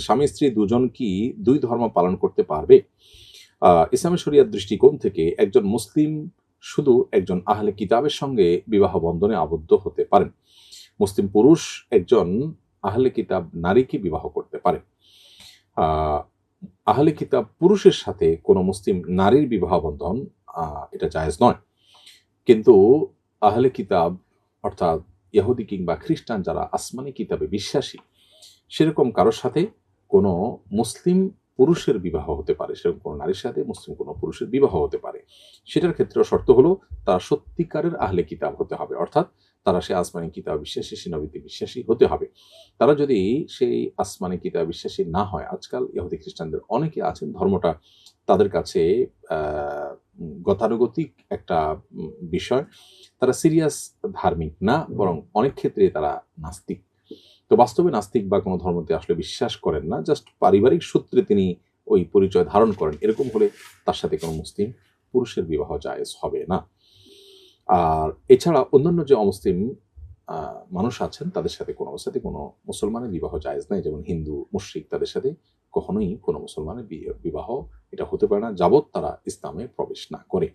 স্বামী স্ত্রী দুজন কি দুই ধর্ম পালন করতে পারবে? ইসলামী শরিয়ার দৃষ্টিকোণ থেকে একজন মুসলিম শুধু একজন আহলে কিতাবের সঙ্গে বিবাহ বন্ধনে আবদ্ধ হতে পারেন। মুসলিম পুরুষ একজন আহলে কিতাব নারীকে বিবাহ করতে পারে। আহ, আহলে কিতাব পুরুষের সাথে কোনো মুসলিম নারীর বিবাহ বন্ধন এটা জায়েজ নয়। কিন্তু আহলে কিতাব অর্থাৎ ইহুদি কিংবা খ্রিস্টান যারা আসমানি কিতাবে বিশ্বাসী সেরকম কারোর সাথে কোনো মুসলিম পুরুষের বিবাহ হতে পারে, সেরকম কোনো নারীর সাথে মুসলিম কোনো পুরুষের বিবাহ হতে পারে। সেটার ক্ষেত্রে শর্ত হলো, তারা সত্যিকারের আহলে কিতাব হতে হবে। অর্থাৎ তারা সে আসমানি কিতাব বিশ্বাসী সে নবীতে বিশ্বাসী হতে হবে। তারা যদি সেই আসমানি কিতাব বিশ্বাসী না হয়, আজকাল ইহুদি খ্রিস্টানদের অনেকে আছেন, ধর্মটা তাদের কাছে গতানুগতিক একটা বিষয়। তারা সিরিয়াস ধার্মিক না, বরং অনেক ক্ষেত্রে তারা নাস্তিক। তো বাস্তবে নাস্তিক বা কোনো ধর্মতে আসলে বিশ্বাস করেন না জাস্ট পারিবারিক সূত্রে তিনি ওই পরিচয় ধারণ করেন। এরকম হলে তার সাথে কোনো মুসলিম পুরুষের বিবাহ জায়েজ হবে না। আর এছাড়া অন্যান্য যে অমুসলিম মানুষ আছেন, তাদের সাথে কোনো অবস্থাতে কোনো মুসলমানের বিবাহ জায়েজ নাই। যেমন হিন্দু, মুশরিক তাদের সাথে কখনোই কোনো মুসলমানের বিবাহ এটা হতে পারে না, যাবৎ তারা ইসলামে প্রবেশ না করে।